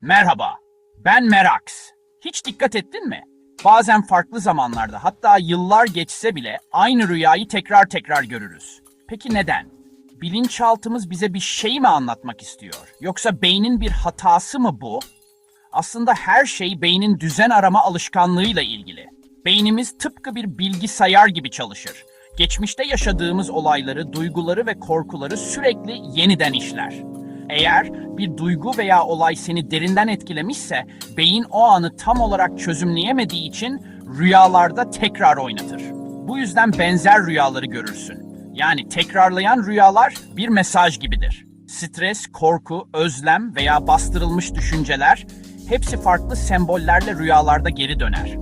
Merhaba, ben Merax. Hiç dikkat ettin mi? Bazen farklı zamanlarda hatta yıllar geçse bile aynı rüyayı tekrar tekrar görürüz. Peki neden? Bilinçaltımız bize bir şey mi anlatmak istiyor? Yoksa beynin bir hatası mı bu? Aslında her şey beynin düzen arama alışkanlığıyla ilgili. Beynimiz tıpkı bir bilgisayar gibi çalışır. Geçmişte yaşadığımız olayları, duyguları ve korkuları sürekli yeniden işler. Eğer bir duygu veya olay seni derinden etkilemişse, beyin o anı tam olarak çözümleyemediği için rüyalarda tekrar oynatır. Bu yüzden benzer rüyaları görürsün. Yani tekrarlayan rüyalar bir mesaj gibidir. Stres, korku, özlem veya bastırılmış düşünceler hepsi farklı sembollerle rüyalarda geri döner.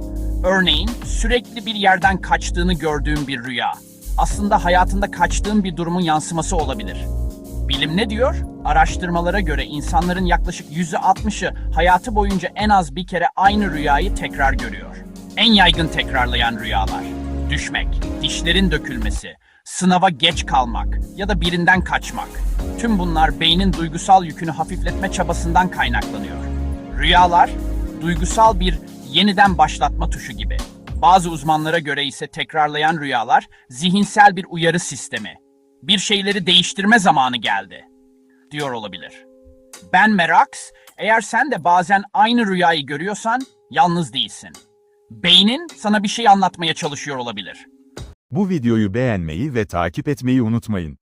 Örneğin sürekli bir yerden kaçtığını gördüğün bir rüya. Aslında hayatında kaçtığın bir durumun yansıması olabilir. Bilim ne diyor? Araştırmalara göre insanların yaklaşık %60'ı hayatı boyunca en az bir kere aynı rüyayı tekrar görüyor. En yaygın tekrarlayan rüyalar. Düşmek, dişlerin dökülmesi, sınava geç kalmak ya da birinden kaçmak. Tüm bunlar beynin duygusal yükünü hafifletme çabasından kaynaklanıyor. Rüyalar, duygusal bir yeniden başlatma tuşu gibi. Bazı uzmanlara göre ise tekrarlayan rüyalar zihinsel bir uyarı sistemi. Bir şeyleri değiştirme zamanı geldi, diyor olabilir. Ben Merax, eğer sen de bazen aynı rüyayı görüyorsan yalnız değilsin. Beynin sana bir şey anlatmaya çalışıyor olabilir. Bu videoyu beğenmeyi ve takip etmeyi unutmayın.